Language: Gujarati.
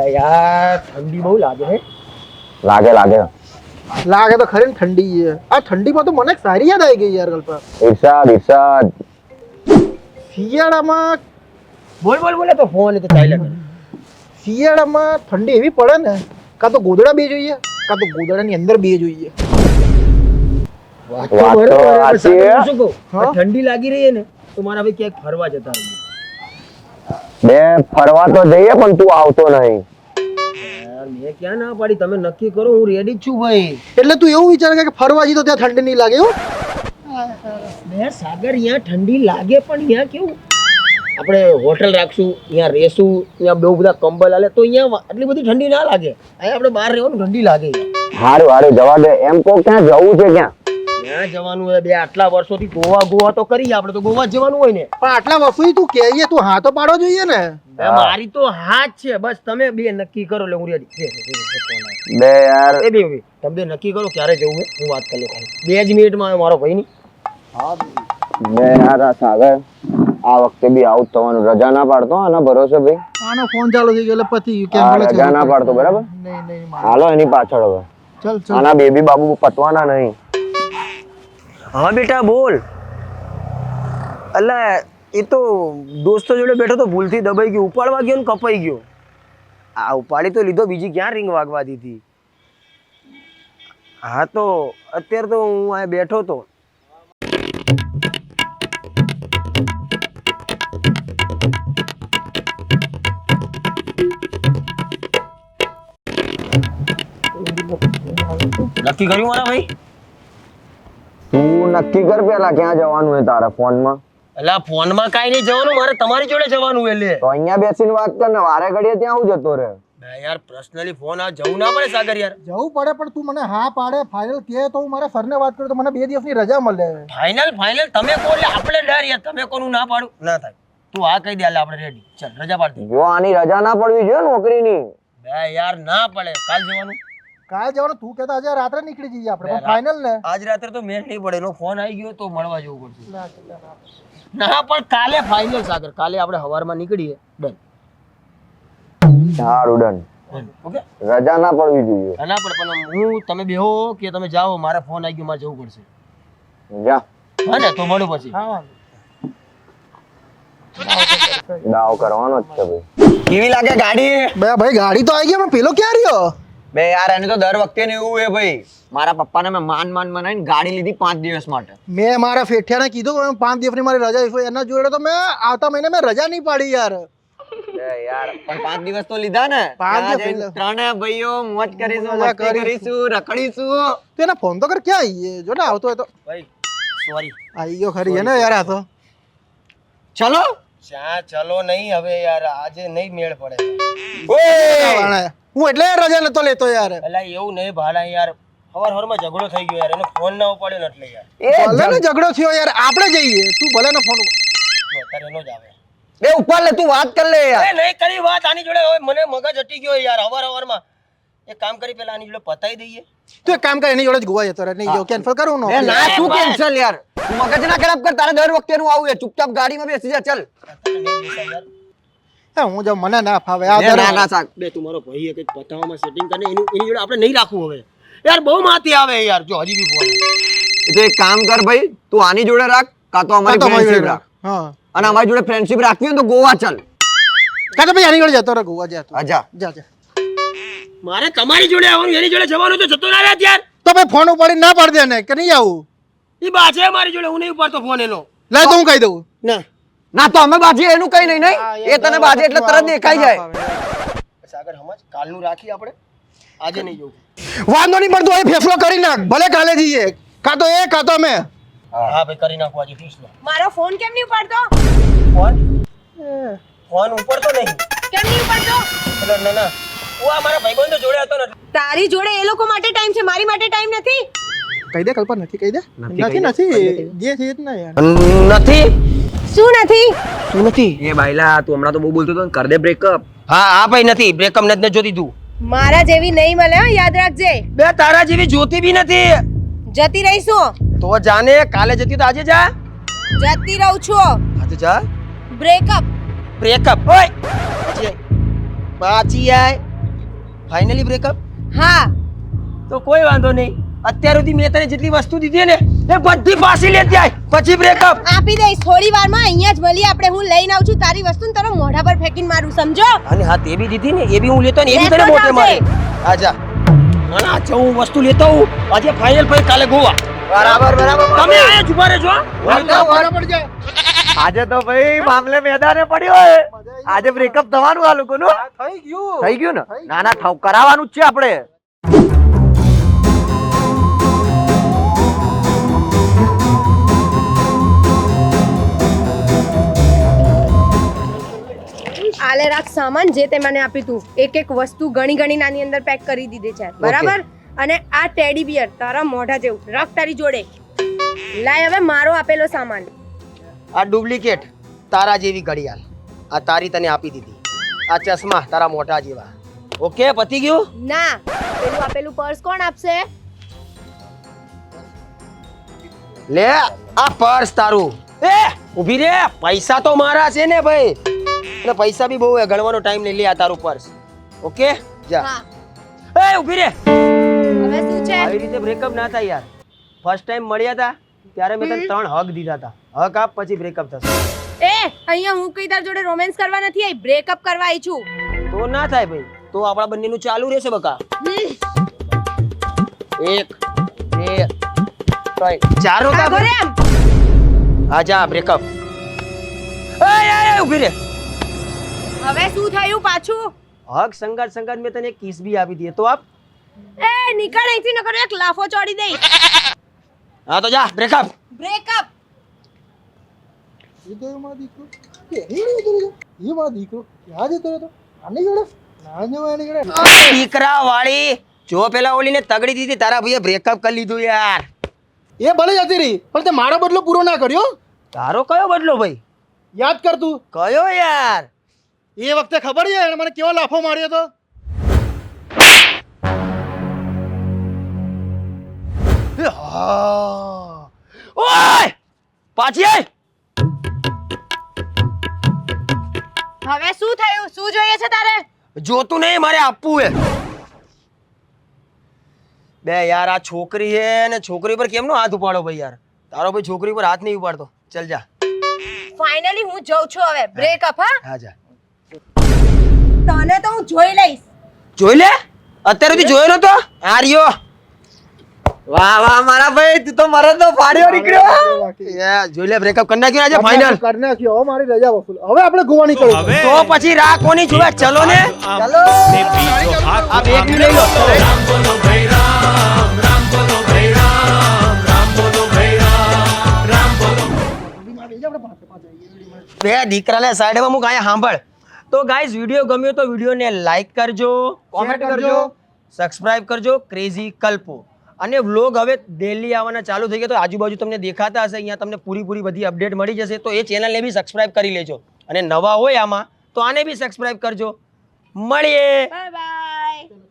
એ યાર ઠંડી બહુ લાગે હે લાગે લાગે લાગે તો ખરી ને ઠંડી છે આ ઠંડીમાં તો મને એક સારી યાદ આવી ગઈ યાર કલ્પા ઇરશાદ ઇરશાદ શિયાળામાં બોલ બોલ બોલે તો ફોન તો ચાલ્યા કરે શિયાળામાં ઠંડી એવી પડે ને કાં તો ગોદડા બે જોઈએ કાં તો ગોદડાની અંદર બે જોઈએ વાત વાત તો બરોબર, પણ સાચી સાહેબ, હે. હું શું કહું? હા? આ ઠંડી લાગી રહી છે ને તો મારા ભાઈ ક્યાંક ફરવા જતા રહીએ બે ફરવા તો જઈએ પણ તું આવતો નહીં યાર મેં ક્યાં ના પાડી? તમે નક્કી કરો હું રેડી જ છું ભાઈ. એટલે તું એવું વિચાર કે ફરવા જઈ તો ત્યાં ઠંડી નહીં લાગે એવું મેં સાગર અહીંયા ઠંડી લાગે પણ અહીંયા કેવું? આપણે હોટલ રાખશું અહીંયા રહેશું અહીંયા બહુ બધા કંબલ આલે તો અહીંયા આટલી બધી ઠંડી ના લાગે. અહીંયા આપણે બહાર રહેવાનું ઠંડી લાગે. હારું હારું જવા દે. એમ કહો ક્યાં જવું છે ક્યાં? ક્યાં જવાનું હોય બે આટલા વર્ષોથી ગોવા ગોવા તો કરીએ આપણે તો ગોવા જવાનું હોય ને. પણ આટલા વર્ષોથી તું કહીએ તું હા તો પાડો જોઈએ ને. મારી તો હાથ છે બસ તમે બે નક્કી કરો એટલે હું રેડી બે યાર. એ બે બે. તમે બે નક્કી કરો ક્યારે જવું છે? હું વાત કરી લઉં. બે જ મિનિટમાં આવે મારો ભાઈ ની. બે યાર આ સાગર આ વખતે બી આવું જ થવાનું. રજા ના પાડતો આના ભરોસે ભાઈ? આનો ફોન ચાલુ થઈ ગયો એટલે પતી ગયું કેમ બોલે રજા ના પાડતો બરાબર? નહીં નહીં હાલો એની પાછળ હવે. ચલ ચલ. આના બેબી બાબુ પતવાના નહીં. હા, બેટા, બોલ. એટલે એ તો દોસ્તો જોડે બેઠો તો ભૂલથી દબાઈ ગયો, ઉપાડવા ગયો ને કપાઈ ગયો. આ ઉપાડી તો લીધો, બીજી ક્યાં રિંગ વાગવા દીધી? હા, તો અત્યારે તો હું આ બેઠો તો. નક્કી કર્યું મારા ભાઈ? તું નક્કી કર પેલા ક્યાં જવાનું હોય તારા ફોનમાં. અલા ફોનમાં કાઈ નહીં જવાનું મારે તમારી જોડે જવાનું એટલે તો અહીંયા બેસીને વાત કર ને વારે ઘડીએ ત્યાં હું જતો રહે. બે યાર પર્સનલી ફોન આ જવું ના પડે સાગર યાર. જવું પડે પણ તું મને હા પાડે ફાઇનલ કે તો હું મારા સરને વાત કરું તો મને બે દિવસની રજા મળે. ફાઇનલ ફાઇનલ તમે કો એટલે આપણે ડર યાર તમે કોનું ના પાડું. ના થાય. તું આ કહી દે એટલે આપણે રેડી ચાલ રજા પાડ દે. જો આની રજા ના પડવી જોઈએ નોકરીની. બે યાર ના પડે. કાલ જવાનું. કાલે જવાનું તું કહેતા આજે રાત્રે નીકળી જઈએ આપણે. પણ બે ફાઇનલ ને? આજ રાત્રે તો મેળ નહીં પડેલો ફોન આવી ગયો તો મળવા જવું પડશે. ના પણ કાલે ફાઇનલ સાગર. કાલે આપણે સવારમાં નીકળીએ. ડન. સારું ડન. ઓકે? રજા ના પડવી જોઈએ. ના પડે પણ હું તમે બેહો કે તમે જાઓ મારા ફોન આવી ગયો મારે જવું પડશે. જા. હા ને તો મળો પછી. હા દાવ કરવાનો જ છે ભાઈ. કેવી લાગે ગાડી? બે ભાઈ ગાડી તો આવી ગઈ પણ પેલો ક્યાં રહ્યો? બે યાર એને તો દર વખતે ને એવું હે ભાઈ. મારા પપ્પાને મેં માન માન મનાઈને ગાડી લીધી પાંચ દિવસ માટે. મેં મારા ફેઠિયાને કીધું કે પાંચ દિવસની મારી રજા છે એના જોડે તો મેં આવતા મહિને મેં રજા નહીં પાડી યાર. યાર પણ પાંચ દિવસ તો લીધા ને. પાંચ દિવસ ત્રણે ભાઈઓ મોજ કરીશું મજા કરીશું. રખડીશું. તેના ફોન તો કર ક્યાં આવીએ જો ને આવતો હોય તો. ભાઈ સોરી ગયો ખરી હે ને યાર આ તો. ચલો. ચા ચલો નહીં હવે યાર આજે નહીં મેળ પડે. હું એટલે રજા નતો લેતો યાર. એટલે એવું નહીં ભાડા યાર. હવાર હવારમાં ઝઘડો થઈ ગયો યાર એનો ફોન ના ઉપાડ્યો એટલે યાર. ભલે ને ઝઘડો થયો યાર આપણે જઈએ. તું ભલે ને ફોન અત્યારે એનો જ આવે. બે ઉપર લે તું વાત કર લે યાર. નહીં કરી વાત આની જોડે હવે મને મગજ હટી ગયો યાર હવાર હવારમાં. એક કામ કરી પેલા આની જોડે પતાઈ દઈએ. તું એક કામ કર એની જોડે જ ગોવા જતો રહે. નહીં જો કેન્સલ કરું નો ના શું કેન્સલ યાર? તું મગજ ના ખરાબ કર તારે દર વખતે નું આવું છે. ચૂપચાપ ગાડીમાં બેસી જા ચલ. હે, હું જો મને ના ફાવે આ દર- ના ના સાક. બે તું મારો ભાઈ કંઈક પતાવવામાં સેટિંગ કરીને એની એની જોડે આપણે નહીં રાખવું હવે. યાર બહુ માથી આવે યાર જો હજી બી ફોન તો એક કામ કર ભાઈ તું આની જોડે રાખ કા તો અમારી ફ્રેન્ડશિપ જોડે રાખ. હા. અને અમારી જોડે ફ્રેન્ડશિપ રાખવી હોય ને તો ગોવા ચાલ. કા તો ભાઈ આની જોડે જતો રહે ગોવા જા. જા જા. મારે તમારી જોડે આવવાનું એની જોડે જવાનું તો જતો ના રહે યાર તો ભાઈ ફોન ઉપાડી ના પાડ દે ને કે નહીં આવું? એ બાજે છે મારી જોડે હું નહીં ઉપાડતો ફોન એનો. લે તો હું કહી દઉં. ના. ના તો અમે બાજે એનું કઈ નહીં નહીં? એ તને બાજે એટલે તરત દેખાઈ જાય. સાગર સમજ કાલનું રાખી આપણે. આજે નહીં જવું. વાંધો નહીં પડતો એ ફેસલો કરી નાખ. ભલે કાલે જઈએ. કાં તો એ કાં તો અમે. હા ભાઈ કરી નાખો આજે ફેસલો. મારો ફોન કેમ નહીં ઉપાડતો? ફોન? ફોન ઉપાડતો નહીં. કેમ નહીં ઉપાડતો? એટલે ના ના. હું આ મારા ભાઈબંધો જોડે હતો ને તારી જોડે એ લોકો માટે ટાઈમ છે મારી માટે ટાઈમ નથી. કહી દે કલ્પના નથી કહી દે? નથી નથી જે છે ના યાર. નથી. શું નથી? શું નથી? એ બાઈલા તું હમણાં તો બહુ બોલતો હતો કર દે બ્રેકઅપ હા હા ભાઈ નથી. બ્રેકઅપ નથી જોતી તું. મારા જેવી નહીં મળે હો, યાદ રાખજે. બે તારા જેવી જોતી બી નથી. જતી રહીશું. તો જાને કાલે જતી તો આજે જા. જતી રહું છું. આજે જા. બ્રેકઅપ બ્રેકઅપ ઓય! પાછી આય. ફાઇનલી બ્રેકઅપ હા. તો કોઈ વાંધો નહીં. અત્યાર સુધી મેં તને જેટલી વસ્તુ દીધી ને એ બધી પાછી લેતી આય. પછી બ્રેકઅપ આપી દઈશ. થોડી વારમાં અહીંયા જ મળી આપણે હું લઈને આવું છું. તારી વસ્તુ ને તારો મોઢા પર ફેંકીને મારું સમજો? અને હા તે બી દીધી ને એ બી હું લેતો ને એ બી તને મોઢે મારે. આજા ના જો હું વસ્તુ લેતો હું આજે ફાઇનલ પછી કાલે ગોવા. બરાબર બરાબર. તમે આયા જ ઊભા રહેજો આજે તો ભાઈ મામલે મેદાને પડ્યો હે. આજે બ્રેકઅપ થવાનું આ લોકોનું. થઈ ગયું. થઈ ગયું ને? ના ના થાવ કરાવવાનું જ છે આપણે. આલે રાખ સામાન જે તે મને આપ્યું તું. એક એક વસ્તુ ગણી ગણી નાની અંદર પેક કરી દીધી છે. બરાબર? અને આ ટેડી બિયર તારા મોઢા જેવું. રાખ તારી જોડે. લાય હવે મારો આપેલો સામાન. આ ડુપ્લિકેટ તારા જેવી ઘડિયાળ. આ તારી તને આપી દીધી. આ ચશ્મા તારા મોટા જેવા. ઓકે પતી ગયું? ના. પેલું આપેલું પર્સ કોણ આપશે? લે આ પર્સ તારું. એ ઊભી રે. પૈસા તો મારા છે ને ભાઈ. અને પૈસા બી બહુ હે ગણવાનો ટાઈમ નહીં લે આ તારું પર્સ. ઓકે? જા. એ ઊભી રે. હવે શું છે? આવી રીતે બ્રેકઅપ ના થાય યાર. ફર્સ્ટ ટાઈમ મળ્યા હતા ત્યારે મેં તને ત્રણ હક દીધા હતા હક આપ પછી બ્રેકઅપ થશે. એ અહીંયા હું કઈ તાર જોડે રોમેન્સ કરવા નથી આવી બ્રેકઅપ કરવા આવી છું. તો ના થાય ભાઈ તો આપણા બંનેનું ચાલુ રહેશે બકા. એક બે ત્રણ. ચાર રે આમ. જા બ્રેકઅપ એ એ એ ઊભી રે. હવે શું થયું પાછું? હક સંગાત સંગાત મેં તને કિસ બી આપી દીધી. તો આપ? એ નીકળ અહીંથી નકર એક લાફો ચોડી દઈ. હા તો જા બ્રેકઅપ બ્રેકઅપ એ મારો દીકરો એ નહીં જતો રહ્યો એ મારો દીકરો ક્યાં જતો રહ્યો આની જોડે ના જવા એની જોડે દીકરા વાળી જો પેલા ઓલીને તગડી દીધી તારા ભાઈએ બ્રેકઅપ કરી લીધું યાર. એ ભલે જતી રહી પણ તે મારો બદલો પૂરો ના કર્યો? તારો કયો બદલો ભાઈ? યાદ કર તું. કયો યાર? એ વખતે ખબર છે મને કેવો લાફો માર્યો હતો હા. ઓય! પાછી આય! હવે શું થયું? શું જોઈએ છે તારે? જોતું નહીં મારે આપવું હે. બે યાર આ છોકરી હે ને છોકરી પર કેમનો હાથ ઉપાડો ભાઈ યાર? તારો ભાઈ છોકરી પર હાથ નહીં ઉપાડતો. ચલ જા. ફાઇનલી હું જઉં છું હવે. બ્રેકઅપ હા? હા જા. તને તો હું જોઈ લઈશ. જોઈ લે? અત્યારે બી જોયો નતો? આ રહ્યો વાહ વાહ મારા ભાઈ તું તો મરદ તો ફાડ્યો નીકળ્યો. એ જોઈ લે બ્રેકઅપ કરી નાખ્યો આજે ફાઇનલ કરી નાખ્યો. હવે મારી રજા વસૂલ. હવે આપણે ગોવા નીકળવું તો પછી રાહ કોની જોવે? ચલો ને. ચલો. આ બેગ લઈ લો. બે દીકરાને સાઈડમાં મૂક અહીંયા સાંભળ. તો ગાઈઝ વીડિયો ગમ્યો તો વિડીયોને લાઈક કરજો કોમેન્ટ કરજો. સબસ્ક્રાઇબ કરજો ક્રેઝી કલ્પો. અને વ્લોગ હવે ડેલી આવવાના ચાલુ થઈ ગયા તો આજુબાજુ તમને દેખાતા હશે. અહીંયા તમને પૂરી પૂરી બધી અપડેટ મળી જશે. તો એ ચેનલને બી સબસ્ક્રાઇબ કરી લેજો. અને નવા હોય આમાં તો આને બી સબસ્ક્રાઇબ કરજો. મળીએ. બાય